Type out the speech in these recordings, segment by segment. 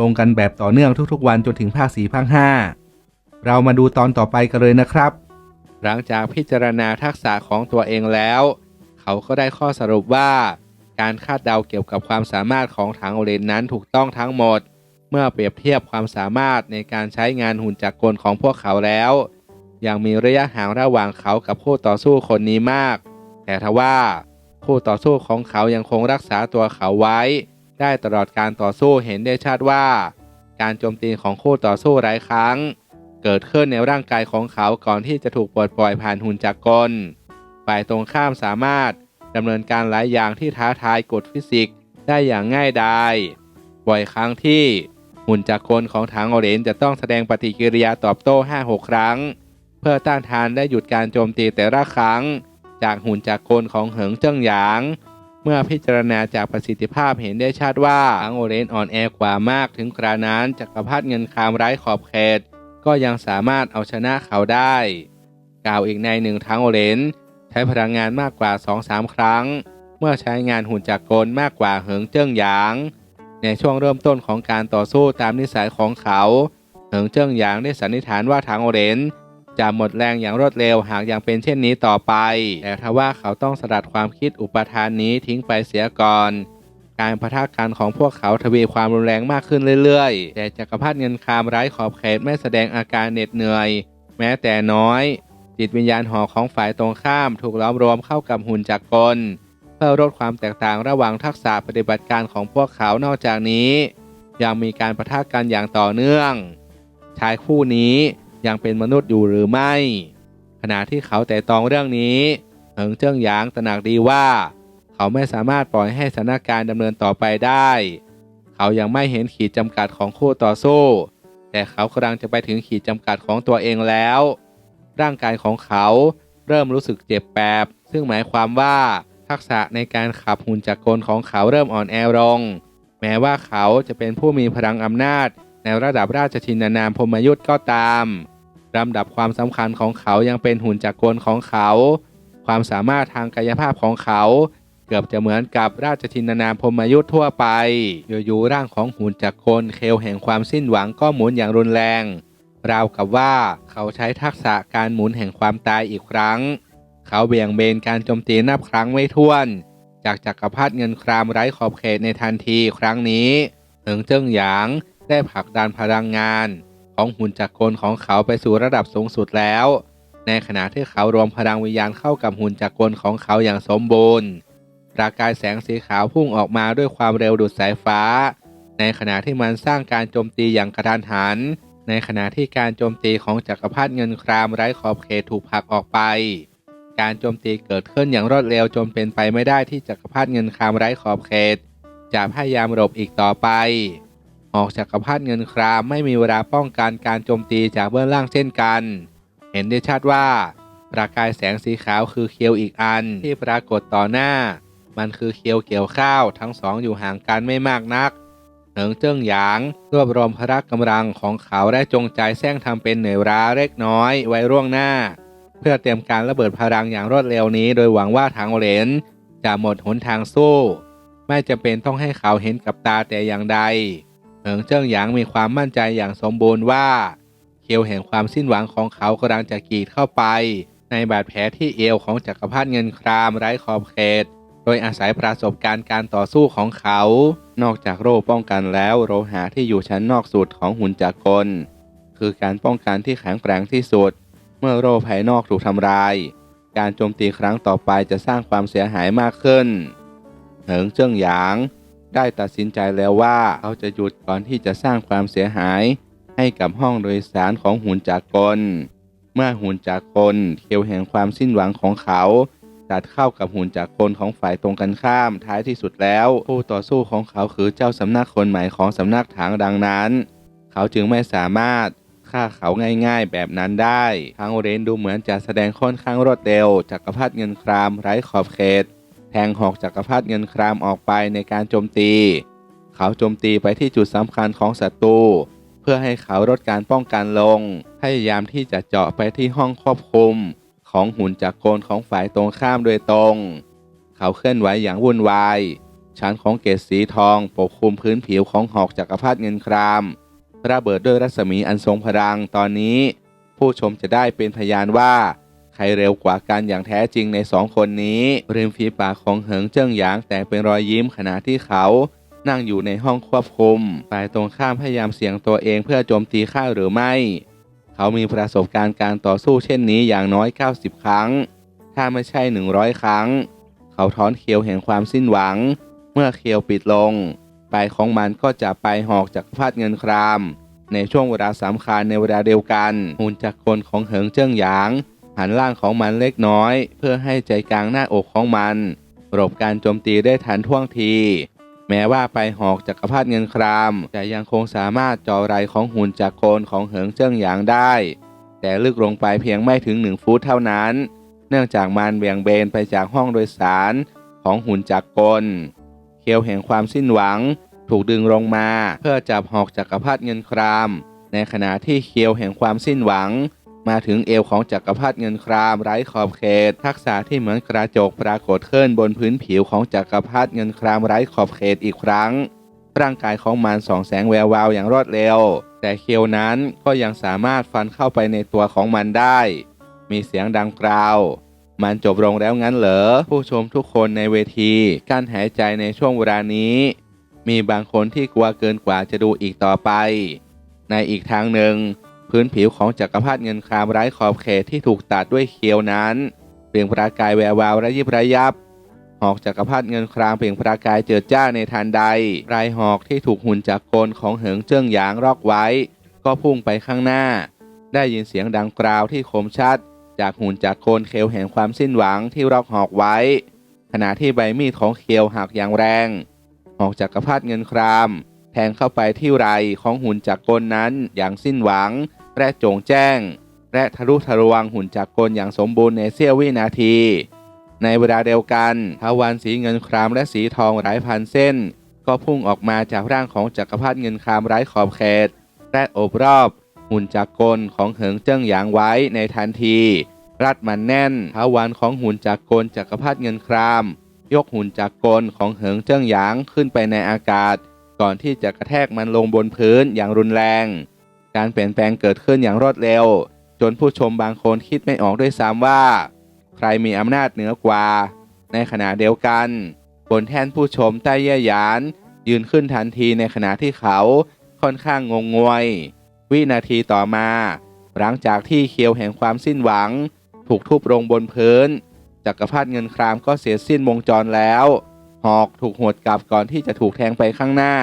ลงกันแบบต่อเนื่องทุกๆ วันจนถึงภาคสี่ภาคห้าเรามาดูตอนต่อไปกันเลยนะครับ หลังจากพิจารณาทักษะของตัวเองแล้ว เขาก็ได้ข้อสรุปว่า การคาดเดาเกี่ยวกับความสามารถของถังโอเลนนั้นถูกต้องทั้งหมด เมื่อเปรียบเทียบความสามารถในการใช้งานหุ่นจักรกลของพวกเขาแล้วยังมีระยะห่างระหว่างเขากับคู่ต่อสู้คนนี้มาก แต่ทว่าคู่ต่อสู้ของเขายังคงรักษาตัวเขาไว้ ได้ตลอดการต่อสู้เห็นได้ชัดว่า การโจมตีของคู่ต่อสู้หลายครั้ง เกิดขึ้นในร่างกายของเขาก่อนที่จะถูกปลดปล่อยผ่านหุ่นจักรกล ฝ่ายตรงข้ามสามารถดำเนินการหลายอย่างที่ท้าทายกฎฟิสิกส์ได้อย่างง่ายดายบ่อยครั้งที่หุ่นจักรกลของถังโอเรนจะต้องแสดงปฏิกิริยาตอบโต้ 5-6 ครั้ง เพื่อต้านทานและหยุดการโจมตีแต่ละครั้ง จากหุ่นจักรกลของเหิงเจิ้งหยาง เมื่อพิจารณาจากประสิทธิภาพเห็นได้ชัดว่าถังโอเรนอ่อนแอกว่ามากถึงกระนั้นจักรพรรดิเงินคามไร้ขอบเขต ก็ยังสามารถเอาชนะเขาได้ กล่าวอีกในหนึ่งถังโอเรนใช้พลังงานมากกว่า 2-3 ครั้ง เมื่อใช้งานหุ่นจักรกลมากกว่าเหิงเจิ้งหยาง ในช่วงเริ่มต้นของการต่อสู้ตามนิสัยของเขา เหิงเจิ้งหยางได้สันนิษฐานว่าถังโอเรน จะหมดแรงอย่างรวดเร็วหากยังเป็นเช่นนี้ต่อไป แต่ทว่าเขาต้องสลัดความคิดอุปทานนี้ทิ้งไปเสียก่อน การประทะกันของพวกเขาทวีความรุนแรงมากขึ้นเรื่อยๆ แต่จักรพรรดิเงินคามไร้ขอบเขตไม่แสดงอาการเหน็ดเหนื่อย แม้แต่น้อย จิตวิญญาณหอของฝ่ายตรงข้ามถูกล้อมรวมเข้ากับหุ่นจักรกล เพื่อลดความแตกต่างระหว่างทักษะปฏิบัติการของพวกเขานอกจากนี้ ยังมีการประทะกันอย่างต่อเนื่องชายคู่นี้ ยังเป็นมนุษย์อยู่หรือไม่ ขณะที่เขาแต่ตองเรื่องนี้เหิงเจิ้งหยางตระหนักดีว่า เขาไม่สามารถปล่อยให้สถานการณ์ดำเนินต่อไปได้ เขายังไม่เห็นขีดจำกัดของคู่ต่อสู้ แต่เขากำลังจะไปถึงขีดจำกัดของตัวเองแล้ว ร่างกายของเขาเริ่มรู้สึกเจ็บแปบ ซึ่งหมายความว่าทักษะในการขับหุ่นจักรกลของเขาเริ่มอ่อนแอลง แม้ว่าเขาจะเป็นผู้มีพลังอำนาจในระดับราชชินานามพมยุทธ์ก็ตาม ลำดับความสำคัญของเขายังเป็นหุ่นจักรกลของเขา ความสามารถทางกายภาพของเขา เกือบจะเหมือนกับราชชินานามพรหมยุทธ์ทั่วไป อยู่ๆร่างของหุ่นจักรกลเคลแห่งความสิ้นหวังก็หมุนอย่างรุนแรง ราวกับว่าเขาใช้ทักษะการหมุนแห่งความตายอีกครั้ง เขาเบี่ยงเบนการโจมตีนับครั้งไม่ถ้วน จากจักรพรรดิเงินครามไร้ขอบเขตในทันทีครั้งนี้เหิงเจิ้งหยางได้ผลักดันพลังงาน ของหุ่นจักรกลของเขาไปสู่ระดับสูงสุดแล้ว ในขณะที่เขารวมพลังวิญญาณเข้ากับหุ่นจักรกลของเขาอย่างสมบูรณ์ประกายแสงสีขาวพุ่งออกมาด้วยความเร็วดุดสายฟ้า ในขณะที่มันสร้างการโจมตีอย่างกระทันหัน ในขณะที่การโจมตีของจักรพรรดิเงินครามไร้ขอบเขตถูกผลักออกไป การโจมตีเกิดขึ้นอย่างรวดเร็วจนเป็นไปไม่ได้ที่จักรพรรดิเงินครามไร้ขอบเขต จะพยายามหลบอีกต่อไป ออกจักรพรรดิเงินครามไม่มีเวลาป้องกันการโจมตีจากเบื้องล่างเช่นกัน เห็นได้ชัดว่าประกายแสงสีขาวคือเคียวอีกอันที่ปรากฏต่อหน้า มันคือเคียวเกี่ยวข้าวทั้งสองอยู่ห่างกันไม่มากนักเหิงเจิ้งหยางรวบรวมพละกำลังของเขาได้จงใจแซงทำเป็นเหนื่อยร้าเล็กน้อยไว้ร่วงหน้า เพื่อเตรียมการระเบิดพลังอย่างรวดเร็วนี้ โดยหวังว่าทางเหรนจะหมดหนทางสู้ ไม่จำเป็นต้องให้เขาเห็นกับตาแต่อย่างใด เหิงเจิ้งหยางมีความมั่นใจอย่างสมบูรณ์ว่าเคียวแห่งความสิ้นหวังของเขากำลังจะกรีดเข้าไป ในบาดแผลที่เอวของจักรพรรดิเงินครามไร้ขอบเขต โดยอาศัยประสบการณ์การต่อสู้ของเขา นอกจากโร่ป้องกันแล้วโลหะที่อยู่ชั้นนอกสุดของหุ่นจักรกลคือการป้องกันที่แข็งแกร่งที่สุด เมื่อโร่ภายนอกถูกทำลาย การโจมตีครั้งต่อไปจะสร้างความเสียหายมากขึ้น เหิงเจิ้งหยาง ได้ตัดสินใจแล้วว่าเขาจะหยุดก่อนที่จะสร้างความเสียหาย ให้กับห้องโดยสารของหุ่นจักรกล เมื่อหุ่นจักรกลเคียวแห่งความสิ้นหวังของเขาตัดเข้ากับหุ่นจากคนของฝ่ายตรงกันข้ามท้ายที่สุดแล้วผู้ต่อสู้ของเขาคือเจ้าสำนักคนใหม่ของสำนักถางดังนั้น เขาจึงไม่สามารถฆ่าเขาง่ายๆแบบนั้นได้ทั้งเรนดูเหมือนจะแสดงค่อนข้างรวดเร็วจักรพรรดิเงินครามไร้ขอบเขต แทงหอกจักรพรรดิเงินครามออกไปในการโจมตี เขาโจมตีไปที่จุดสำคัญของศัตรูเพื่อให้เขาลดการป้องกันลง พยายามที่จะเจาะไปที่ห้องควบคุม ของหุ่นจักรกลของฝ่ายตรงข้ามโดยตรง เขาเคลื่อนไหวอย่างวุ่นวาย ชั้นของเกศสีทองปกคลุมพื้นผิวของหอกจักรพรรดิเงินคราม ระเบิดด้วยรัศมีอันทรงพลังตอนนี้ ผู้ชมจะได้เป็นพยานว่า รเร็วกว่ากันอย่างแท้จริงในสองคนนี้ริมฝีปากของเหิงเจิ้งหยางแต่เป็นรอยยิ้มขณะที่เขานั่งอยู่ในห้องควบคุม ฝ่ายตรงข้ามพยายามเสี่ยงตัวเองเพื่อโจมตีข้าหรือไม่ เขามีประสบการณ์การต่อสู้เช่นนี้อย่างน้อย 90 ครั้ง ถ้าไม่ใช่ 100 ครั้ง เขาถอนเคียวแห่งความสิ้นหวัง เมื่อเคียวปิดลง ปลายของมันก็จะไปหอกจากพรรดิเงินคราม ในช่วงเวลาสำคัญในเวลาเดียวกันหุ่นจักรกลของเหิงเจิ้งหยาง หันล่างของมันเล็กน้อย เพื่อให้ใจกลางหน้าอกของมันหลบการโจมตีได้ทันท่วงที แม้ว่าไปหอกจักรพรรดิเงินครามแต่ยังคงสามารถจ่อไรของหุ่นจักรกลของเหิงเจิ้งหยางได้ แต่ลึกลงไปเพียงไม่ถึงหนึ่งฟุตเท่านั้น เนื่องจากมันเบี่ยงเบนไปจากห้องโดยสารของหุ่นจักรกลเคียวแห่งความสิ้นหวัง ถูกดึงลงมา เพื่อจับหอกจักรพรรดิเงินคราม ในขณะที่เคียวแห่งความสิ้นหวัง มาถึงเอวของจักรพรรดิเงินครามไร้ขอบเขต ทักษะที่เหมือนกระจกปรากฏขึ้นบนพื้นผิวของจักรพรรดิเงินครามไร้ขอบเขตอีกครั้ง ร่างกายของมันส่องแสงแวววาวอย่างรวดเร็ว แต่เคียวนั้นก็ยังสามารถฟันเข้าไปในตัวของมันได้ มีเสียงดังกราว มันจบลงแล้วงั้นเหรอ ผู้ชมทุกคนในเวทีกั้นหายใจในช่วงเวลานี้ มีบางคนที่กลัวเกินกว่าจะดูอีกต่อไป ในอีกทางหนึ่ง พื้นผิวของจักรพรรดิเงินครามไร้ขอบเขตที่ถูกตัดด้วยเคียวนั้นเปล่งประกายแวววาวระยิบระยับ หอกจักรพรรดิเงินครามเปล่งประกายเจิดจ้าในทันใดปลายหอกที่ถูกหุ่นจักรกลของเหิงเจิ้งหยางรอกไว้ ก็พุ่งไปข้างหน้า ได้ยินเสียงดังกราวที่คมชัด จากหุ่นจากรโคนเคลแห่งความสิ้นหวังที่รอกหอกไว้ ขณะที่ใบมีดของเคลหักอย่างแรง หอกจักรพรรดิเงินคราม แทงเข้าไปที่ไรของหุ่นจากรกลนั้นอย่างสิ้นหวัง และจงแจ้ง และทะลุทะลวงหุ่นจากรกลอย่างสมบูรณ์ในเสี้ยววินาที ในเวลาเดียวกันทวารสีเงินครามและสีทองหลายพันเส้น ก็พุ่งออกมาจากร่างของจักรพรรดิเงินครามไร้ขอบเขต และโอบรอบ หุ่นจักรกลของเหิงเจิ้งหยางไว้ในทันที รัดมันแน่นทวารของหุ่นจักรกลจักรพรรดิเงินครามยกหุ่นจักรกลของเหิงเจิ้งหยางขึ้นไปในอากาศ ก่อนที่จะกระแทกมันลงบนพื้นอย่างรุนแรง การเปลี่ยนแปลงเกิดขึ้นอย่างรวดเร็ว จนผู้ชมบางคนคิดไม่ออกด้วยซ้ำว่า ใครมีอำนาจเหนือกว่า ในขณะเดียวกัน บนแท่นผู้ชมใต้เย่ยหยาน ยืนขึ้นทันทีในขณะที่เขาค่อนข้างงงงวย วินาทีต่อมา หลังจากที่เคียวแห่งความสิ้นหวัง ถูกทุบลงบนพื้นจักรพรรดิเงินครามก็เสียสิ้นวงจรแล้ว หอกถูกหวดกลับก่อนที่จะถูกแทงไปข้างหน้า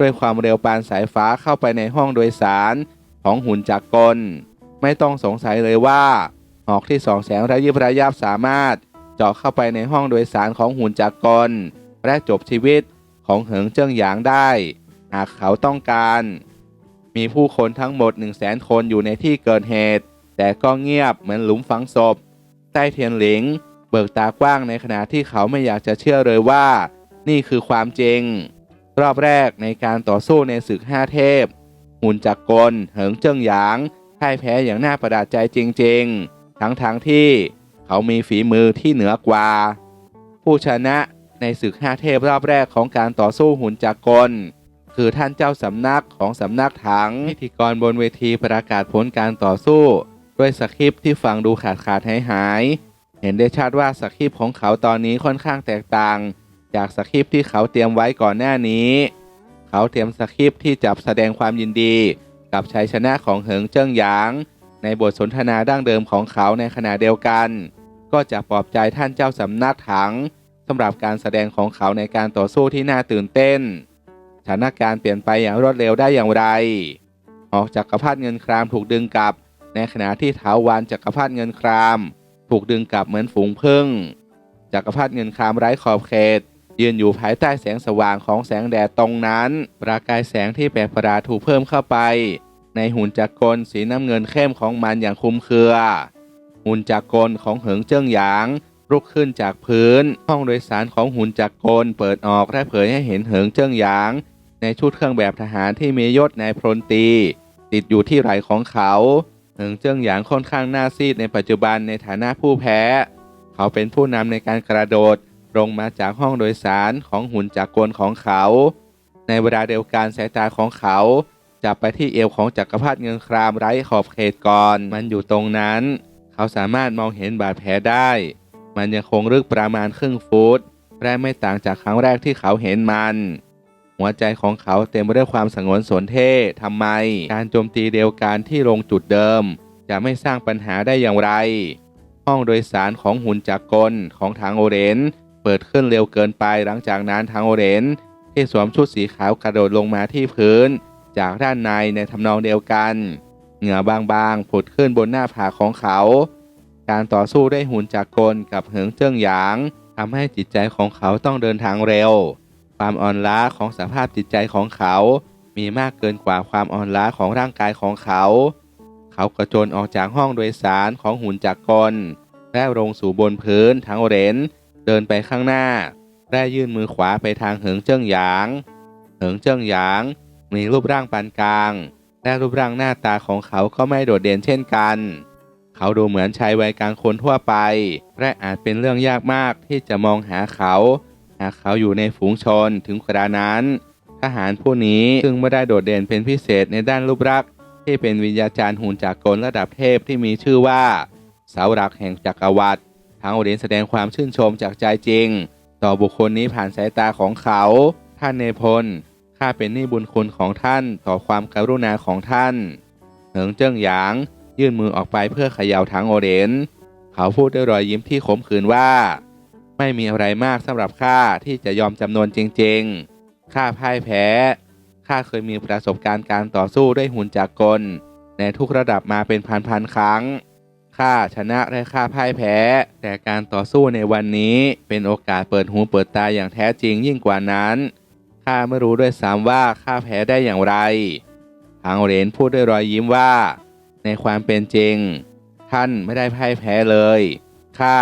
ด้วยความเร็วปานสายฟ้าเข้าไปในห้องโดยสารของหุ่นจักรกล ไม่ต้องสงสัยเลยว่า หอกที่สองแสงระยิบระยับสามารถ เจาะเข้าไปในห้องโดยสารของหุ่นจักรกล และจบชีวิตของเหิงเจิ้งหยางได้ หากเขาต้องการ มีผู้คนทั้งหมด 1 0 0 0 0แสนคนอยู่ในที่เกิดเหตุ แต่ก็เงียบเหมือนหลุมฝังศพ ใต้เทียนหลิง เบิกตากว้างในขณะที่เขาไม่อยากจะเชื่อเลยว่า นี่คือความจริง รอบแรกในการต่อสู้ในศึกห้าเทพ หุ่นจักรกล เหิงเจิ้งหยางพ่ายแพ้อย่างน่าประหลาดใจจริงๆ ทั้งๆทที่เขามีฝีมือที่เหนือกว่า ผู้ชนะในศึกห้าเทพรอบแรกของการต่อสู้หุ่นจักรกล คือท่านเจ้าสำนักของสำนักถังพิธีกรบนเวทีประกาศผลการต่อสู้ ด้วยสคริปที่ฟังดูขาดขาดหายหาย เห็นได้ชัดว่าสคริปของเขาตอนนี้ค่อนข้างแตกต่าง จากสคริปที่เขาเตรียมไว้ก่อนหน้านี้ เขาเตรียมสคริปที่จับแสดงความยินดี กับชัยชนะของเหิงเจิ้งหยาง ในบทสนทนาดั้งเดิมของเขาในขณะเดียวกัน ก็จะปลอบใจท่านเจ้าสำนักถังสำหรับการแสดงของเขาในการต่อสู้ที่น่าตื่นเต้นสถานการณ์เปลี่ยนไปอย่างรวดเร็วได้อย่างไร ออกจากกรพรรดิเงินครามถูกดึงกลับ ในขณะที่เท้าวานจักรพรรดิเงินคราม ถูกดึงกลับเหมือนฝูงผึ้งจักรพรรดิเงินครามไร้ขอบเขต ยืนอยู่ภายใต้แสงสว่างของแสงแดดตรงนั้น ประกายแสงที่แปลกประหลาดถูกเพิ่มเข้าไป ในหุ่นจักรกลสีน้ำเงินเข้มของมันอย่างคุ้มเครือ หุ่นจักรกลของเหิงเจิ้งหยางลุกขึ้นจากพื้น ห้องโดยสารของหุ่นจักรกลเปิดออกและเผยให้เห็นเหิงเจิ้งหยาง ในชุดเครื่องแบบทหารที่มียศนายพลตี ติดอยู่ที่ไหล่ของเขาเหิงเจิ้งหยางค่อนข้างหน้าซีดในปัจจุบันในฐานะผู้แพ้ เขาเป็นผู้นำในการกระโดด ลงมาจากห้องโดยสารของหุ่นจักรกลของเขา ในเวลาเดียวกันสายตาของเขาจับไปที่เอวของจักรพรรดิเงินครามไร้ขอบเขตก่อน มันอยู่ตรงนั้น เขาสามารถมองเห็นบาดแผลได้ มันยังคงลึกประมาณครึ่งฟุตและไม่ต่างจากครั้งแรกที่เขาเห็นมัน หัวใจของเขาเต็มไปด้วยความสงวนสนเท่ทำไม การโจมตีเดียวกันที่ลงจุดเดิม จะไม่สร้างปัญหาได้อย่างไร ห้องโดยสารของหุ่นจักรกลของทางโอเรน เปิดขึ้นเร็วเกินไปหลังจากนั้นทางโอเรนที่สวมชุดสีขาวกระโดดลงมาที่พื้น จากด้านในในทำนองเดียวกัน เหงื่อบางๆผุดขึ้นบนหน้าผากของเขา การต่อสู้ได้หุ่นจักรกลกับเหิงเจิ้งหยางทำให้จิตใจของเขาต้องเดินทางเร็ว ความอ่อนล้าของสภาพจิตใจของเขา มีมากเกินกว่าความอ่อนล้าของร่างกายของเขา เขากระโจนออกจากห้องโดยสารของหุ่นจักรกลและลงสู่บนพื้นทางเรน เดินไปข้างหน้าและยื่นมือขวาไปทางเหิงเจิ้งหยาง เหิงเจิ้งหยาง มีรูปร่างปานกลาง และรูปร่างหน้าตาของเขาก็ไม่โดดเด่นเช่นกัน เขาดูเหมือนชายวัยกลางคนทั่วไป และอาจเป็นเรื่องยากมากที่จะมองหาเขา หากเขาอยู่ในฝูงชนถึงกระนั้น ทหารผู้นี้ซึ่งไม่ได้โดดเด่นเป็นพิเศษในด้านรูปลักษณ์ที่เป็นวิญญาจารย์หุ่นจากกลระดับเทพที่มีชื่อว่า เสาหลักแห่งจักรวรรดิ ทางโอเดนแสดงความชื่นชมจากใจจริง ต่อบุคคลนี้ผ่านสายตาของเขา ท่านเนพลข้าเป็นหนี้บุญคุณของท่านต่อความกรุณาของท่านเหิงเจิ้งหยาง ยื่นมือออกไปเพื่อเขย่าถังโอเดน เขาพูดด้วยรอยยิ้มที่ขมขื่นว่า ไม่มีอะไรมากสำหรับข้าที่จะยอมจำนวนจริงๆข้าพ่ายแพ้ข้าเคยมีประสบการณ์การต่อสู้ด้วยหุ่นจากกลในทุกระดับมาเป็นพันๆครั้ง ข้าชนะและข้าพ่ายแพ้ แต่การต่อสู้ในวันนี้เป็นโอกาสเปิดหูเปิดตาอย่างแท้จริงยิ่งกว่านั้นข้าไม่รู้ด้วยซ้ำว่าข้าแพ้ได้อย่างไรทางเหรนพูดด้วยรอยยิ้มว่า ในความเป็นจริง ท่านไม่ได้พ่ายแพ้เลยข้า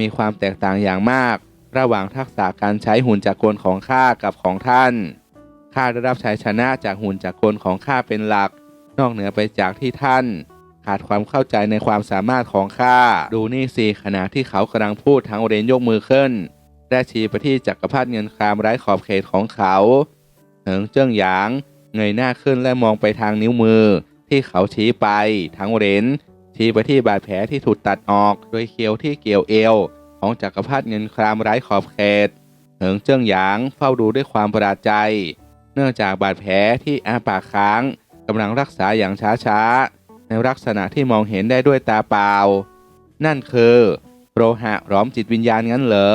มีความแตกต่างอย่างมาก ระหว่างทักษะการใช้หุ่นจักรกลของข้ากับของท่านข้าได้รับชัยชนะจากหุ่นจักรกลของข้าเป็นหลัก นอกเหนือไปจากที่ท่าน ขาดความเข้าใจในความสามารถของข้า ดูนี่สิขณะที่เขากำลังพูดทั้งเรนยกมือขึ้นและชี้ไปที่จักรพรรดิเงินครามไร้ขอบเขตของเขาเหิงเจิ้งหยาง เงยหน้าขึ้นและมองไปทางนิ้วมือ ที่เขาชี้ไปทั้งเรนชี้ไปที่บาดแผลที่ถูกตัดออกโดยเคียวที่เกี่ยวเอว ของจักรพรรดิเงินครามไร้ขอบเขตเหิงเจิ้งหยางเฝ้าดูด้วยความประหลาดใจ เนื่องจากบาดแผลที่อาปากค้างกำลังรักษาอย่างช้าๆ ลักษณะที่มองเห็นได้ด้วยตาเปล่า นั่นคือโลหะหลอมจิตวิญญาณงั้นเหรอ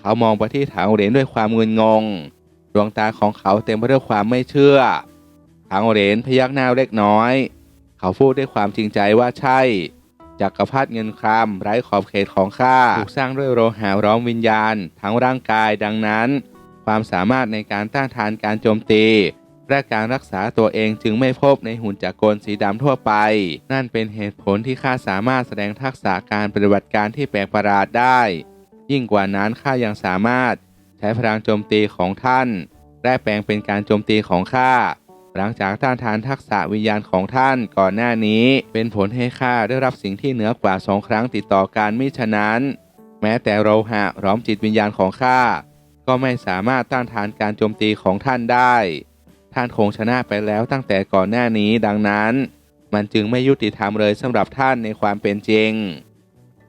เขามองไปที่ถังเหรียญด้วยความเงนงง ดวงตาของเขาเต็มไปด้วยความไม่เชื่อ ถังเหรียญพยักหน้าเล็กน้อย เขาพูดด้วยความจริงใจว่าใช่จักรพรรดิเงินครามไร้ขอบเขตของข้าถูกสร้างด้วยโลหะร้อมวิญญาณ ทั้งร่างกายดังนั้น ความสามารถในการต้านทานการโจมตี และการรักษาตัวเองจึงไม่พบในหุ่นจักรกลสีดำทั่วไป นั่นเป็นเหตุผลที่ข้าสามารถแสดงทักษะการปฏิบัติการที่แปลกประหลาดได้ ยิ่งกว่านั้นข้ายังสามารถใช้พลังโจมตีของท่าน และแปลงเป็นการโจมตีของข้าหลังจากต้านทานทักษะวิญญาณของท่านก่อนหน้านี้ เป็นผลให้ข้าได้รับสิ่งที่เหนือกว่าสองครั้งติดต่อกันมิฉะนั้น แม้แต่โลหะร้อมจิตวิญญาณของข้าก็ไม่สามารถต้านทานการโจมตีของท่านได้ ท่านคงชนะไปแล้วตั้งแต่ก่อนหน้านี้ดังนั้น มันจึงไม่ยุติธรรมเลยสำหรับท่านในความเป็นจริง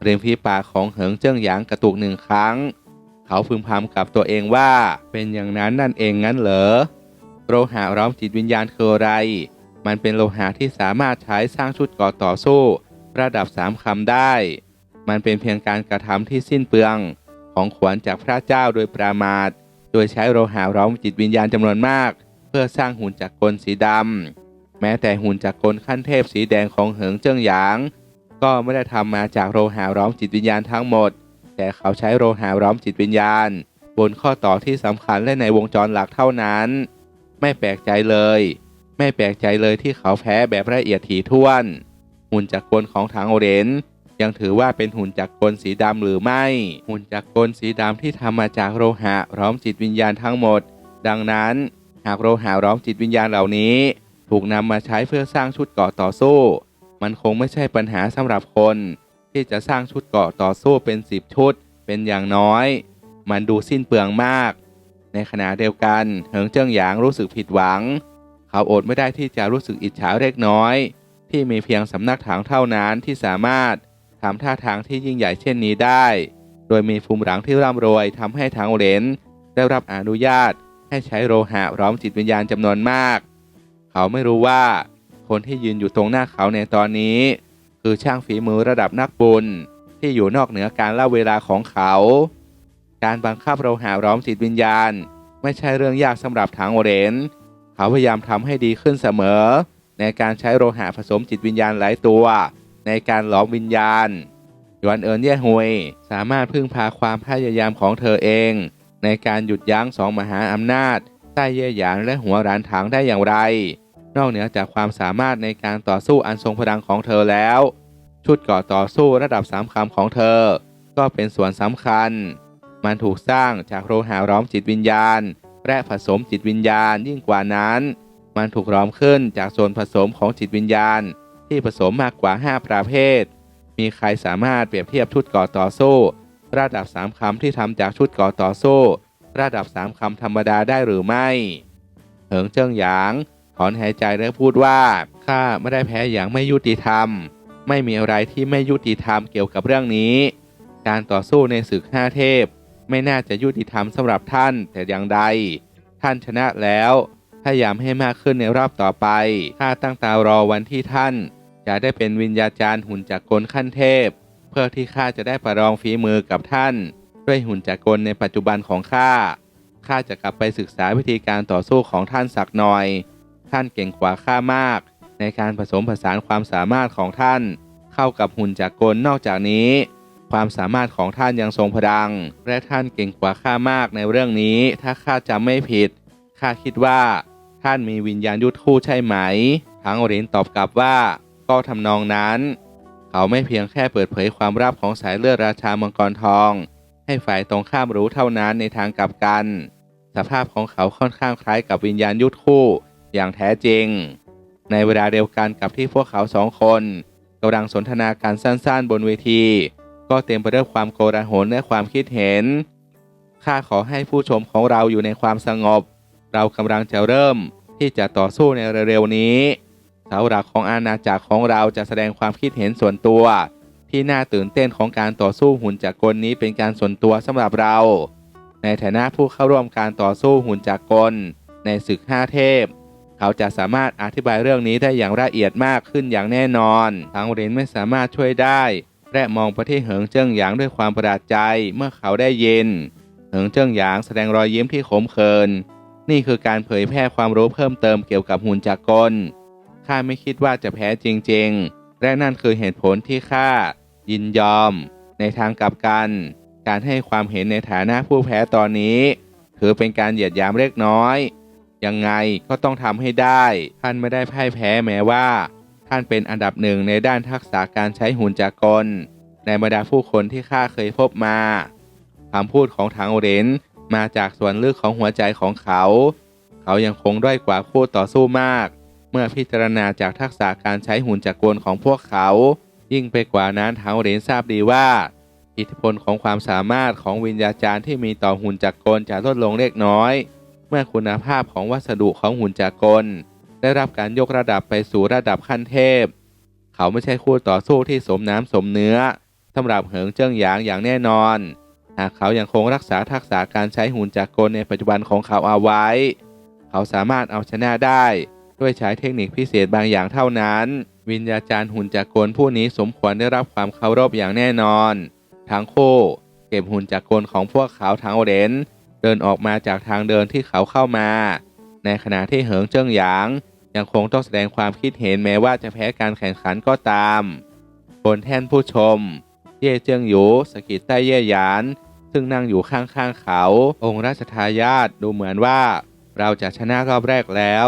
ริมฝีปากของเหิงเจิ้งหยางกระตุกหนึ่งครั้ง เขาพึมพำกับตัวเองว่าเป็นอย่างนั้นนั่นเองงั้นเหรอโลหะร้อมจิตวิญญาณคืออะไร มันเป็นโลหะที่สามารถใช้สร้างชุดก่อต่อสู้ระดับสามคำได้ มันเป็นเพียงการกระทำที่สิ้นเปลือง ของขวัญจากพระเจ้าโดยประมาท โดยใช้โลหะร้อมจิตวิญญาณจำนวนมาก เพื่อสร้างหุ่นจักรกลสีดำแม้แต่หุ่นจักรกลขั้นเทพสีแดงของเหิงเจิ้งหยาง ก็ไม่ได้ทำมาจากโลหะร้อมจิตวิญญาณทั้งหมด แต่เขาใช้โลหะล้อมจิตวิญญาณ บนข้อต่อที่สำคัญและในวงจรหลักเท่านั้น ไม่แปลกใจเลย ไม่แปลกใจเลยที่เขาแพ้แบบละเอียดถี่ถ้วน หุ่นจักรกลของถังโอเรนยังถือว่าเป็นหุ่นจักรกลสีดำหรือไม่ หุ่นจักรกลสีดำที่ทำมาจากโลหะล้อมจิตวิญญาณทั้งหมด ดังนั้นากโลหะล้อมจิตวิญญาณเหล่านี้ ถูกนำมาใช้เพื่อสร้างชุดเกราะต่อสู้ มันคงไม่ใช่ปัญหาสำหรับคน ที่จะสร้างชุดเกราะต่อสู้เป็นสิบชุด เป็นอย่างน้อย มันดูสิ้นเปลืองมาก ในขณะเดียวกันเหิงเจิ้งหยางรู้สึกผิดหวัง เขาอดไม่ได้ที่จะรู้สึกอิจฉาเล็กน้อย ที่มีเพียงสำนักถังเท่านั้นที่สามารถทำท่าทางที่ยิ่งใหญ่เช่นนี้ได้ โดยมีภูมิหลังที่ร่ำรวยทำให้ถังเหรนได้รับอนุญาต ให้ใช้โลหะล้อมจิตวิญญาณจำนวนมาก เขาไม่รู้ว่า คนที่ยืนอยู่ตรงหน้าเขาในตอนนี้ คือช่างฝีมือระดับนักบุญ ที่อยู่นอกเหนือการเล่าเวลาของเขา การบังคับโลหะล้อมจิตวิญญาณ ไม่ใช่เรื่องยากสำหรับถังโอเรนเขาพยายามทำให้ดีขึ้นเสมอ ในการใช้โลหะผสมจิตวิญญาณหลายตัว ในการหลอมวิญญาณยวนเอินเย่ฮุยสามารถพึ่งพาความพยายามของเธอเอง ในการหยุดยั้งสองมหาอำนาจใต้เย่หยานและหัวรานถังได้อย่างไร นอกเหนือจากความสามารถในการต่อสู้อันทรงพลังของเธอแล้ว ชุดก่อต่อสู้ระดับสามคำของเธอ ก็เป็นส่วนสำคัญ มันถูกสร้างจากโลหะล้อมจิตวิญญาณ และผสมจิตวิญญาณยิ่งกว่านั้น มันถูกล้อมขึ้นจากส่วนผสมของจิตวิญญาณ ที่ผสมมากกว่า 5 ประเภท มีใครสามารถเปรียบเทียบชุดก่อต่อสู้ ระดับสามคำที่ทำจากชุดก่อต่อสู้ ระดับสามคำธรรมดาได้หรือไม่เหิงเจิ้งหยาง ถอนหายใจและพูดว่าข้าไม่ได้แพ้อย่างไม่ยุติธรรม ไม่มีอะไรที่ไม่ยุติธรรมเกี่ยวกับเรื่องนี้ การต่อสู้ในศึกห้าเทพ ไม่น่าจะยุติธรรมสำหรับท่านแต่อย่างใด ท่านชนะแล้วพยายามให้มากขึ้นในรอบต่อไปข้าตั้งตารอวันที่ท่าน จะได้เป็นวิญญาจารย์หุ่นจักรกลขั้นเทพ เพื่อที่ข้าจะได้ประลองฝีมือกับท่าน ด้วยหุ่นจักรกลในปัจจุบันของข้าข้าจะกลับไปศึกษาวิธีการต่อสู้ของท่านสักหน่อย ท่านเก่งกว่าข้ามาก ในการผสมผสานความสามารถของท่าน เข้ากับหุ่นจักรกลนอกจากนี้ ความสามารถของท่านยังทรงพลัง และท่านเก่งกว่าข้ามากในเรื่องนี้ ถ้าข้าจำไม่ผิดข้าคิดว่า ท่านมีวิญญาณยุทธคู่ใช่ไหมทั้งอรินตอบกลับว่า ก็ทำนองนั้น เขาไม่เพียงแค่เปิดเผยความลับของสายเลือดราชามังกรทอง ให้ฝ่ายตรงข้ามรู้เท่านั้นในทางกลับกัน สภาพของเขาค่อนข้างคล้ายกับวิญญาณยุทธคู่อย่างแท้จริง ในเวลาเดียวกันกับที่พวกเขาสองคนกำลังสนทนาการสั้นๆ บนเวที ก็เต็มไปด้วยความโกลาหลและความคิดเห็น ข้าขอให้ผู้ชมของเราอยู่ในความสงบ เรากำลังจะเริ่มที่จะต่อสู้ในเร็วๆนี้ เสาหลักของอาณาจักรของเราจะแสดงความคิดเห็นส่วนตัว ที่น่าตื่นเต้นของการต่อสู้หุ่นจักรกลนี้เป็นการส่วนตัวสำหรับเรา ในฐานะผู้เข้าร่วมการต่อสู้หุ่นจักรกล ในศึกห้าเทพ เขาจะสามารถอธิบายเรื่องนี้ได้อย่างละเอียดมากขึ้นอย่างแน่นอนทางเรนไม่สามารถช่วยได้ และมองไปที่เหิงเจิ้งหยางด้วยความประหลาดใจเมื่อเขาได้ยินเหิงเจิ้งหยางแสดงรอยยิ้มที่ขมขื่นนี่คือการเผยแพร่ความรู้เพิ่มเติมเกี่ยวกับหุ่นจักรกล ข้าไม่คิดว่าจะแพ้จริงๆ และนั่นคือเหตุผลที่ข้ายินยอม ในทางกลับกัน การให้ความเห็นในฐานะผู้แพ้ตอนนี้ ถือเป็นการเหยียดยามเล็กน้อย ยังไงก็ต้องทำให้ได้ ท่านไม่ได้พ่ายแพ้แม้ว่า ท่านเป็นอันดับหนึ่งในด้านทักษะการใช้หุ่นจักรกลในบรรดาผู้คนที่ข้าเคยพบมาคำพูดของทางเรนมาจากส่วนลึกของหัวใจของเขา เขายังคงด้อยกว่าคู่ต่อสู้มาก เมื่อพิจารณาจากทักษะการใช้หุ่นจักรกลของพวกเขา ยิ่งไปกว่านั้นทางเรนทราบดีว่า อิทธิพลของความสามารถของวิญญาจารย์ที่มีต่อหุ่นจักรกลจะลดลงเล็กน้อย เมื่อคุณภาพของวัสดุของหุ่นจักรกล ได้รับการยกระดับไปสู่ระดับขั้นเทพ เขาไม่ใช่คู่ต่อสู้ที่สมน้ำสมเนื้อสำหรับเหิงเจิ้งหยางอย่างแน่นอน หากเขายังคงรักษาทักษะการใช้หุ่นจักรกลในปัจจุบันของเขาเอาไว้ เขาสามารถเอาชนะได้ ด้วยใช้เทคนิคพิเศษบางอย่างเท่านั้น วิญญาจารย์หุ่นจักรกลผู้นี้สมควรได้รับความเคารพอย่างแน่นอน ทั้งคู่เก็บหุ่นจักรกลของพวกเขาทั้งเรนเดินออกมาจากทางเดินที่เขาเข้ามา ในขณะที่เหิงเจิ้งหยาง ยังคงต้องแสดงความคิดเห็นแม้ว่าจะแพ้การแข่งขันก็ตามบนแท่นผู้ชม เย่เจิงหยูสกิดใต้เย่หยาน ซึ่งนั่งอยู่ข้างๆเขา องค์ราชทายาทดูเหมือนว่า เราจะชนะรอบแรกแล้ว